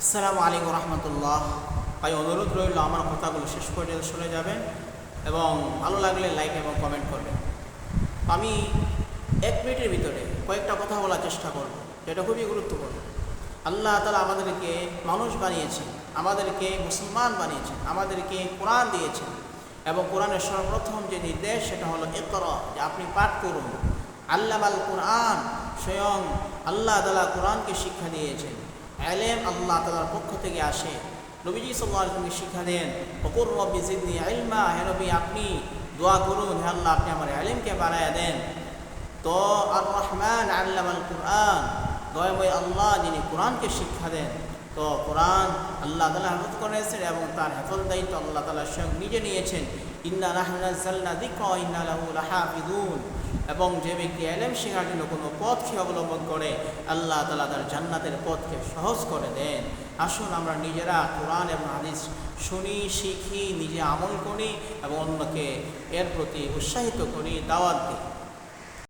আসসালামু আলাইকুম রহমতুল্লাহ। ভাই, অনুরোধ রইল আমার কথাগুলো শেষ পর্যন্ত শুনে যাবেন এবং ভালো লাগলে লাইক এবং কমেন্ট করবেন। আমি এক মিনিটের ভিতরে কয়েকটা কথা বলার চেষ্টা করব, যেটা খুবই গুরুত্বপূর্ণ। আল্লাহ তালা আমাদেরকে মানুষ বানিয়েছেন, আমাদেরকে মুসলমান বানিয়েছেন, আমাদেরকে কোরআন দিয়েছেন এবং কোরআনের সর্বপ্রথম যে নির্দেশ সেটা হলো একর যে আপনি পাঠ করুন। আল্লাহ আল কোরআন স্বয়ং আল্লাহ তালা কোরআনকে শিক্ষা দিয়েছেন। আলেম আল্লাহ তালার পক্ষ থেকে আসে। নবীজি সাল্লাহকে শিক্ষা দেন ফকুর রব্বি জিদনি আলমা হে রবি আপনি দোয়া করুন, হে আল্লাহ, আপনি আমার আলেমকে বাড়ায় দেন। তো আর রহমান আল্লাহ আল কোরআন, দয়াময় আল্লাহ, যিনি কোরআনকে শিক্ষা দেন। তো কোরআন আল্লাহ তালা হেফত করেছেন এবং তার হেফত দায়িত্ব আল্লাহ তালা স্বয়ং নিজে নিয়েছেন। ইন্না দিক্র ইন্না লাহু লাহাফিদুন এবং যে ব্যক্তি এলেম শেখার জন্য কোনো পথকে অবলম্বন করে, আল্লাহ তালা তার জান্নাতের পথকে সহজ করে দেন। আসুন আমরা নিজেরা কোরআন এবং হাদিস শুনি, শিখি, নিজে আমল করি এবং অন্যকে এর প্রতি উৎসাহিত করি, দাওয়াত দিই।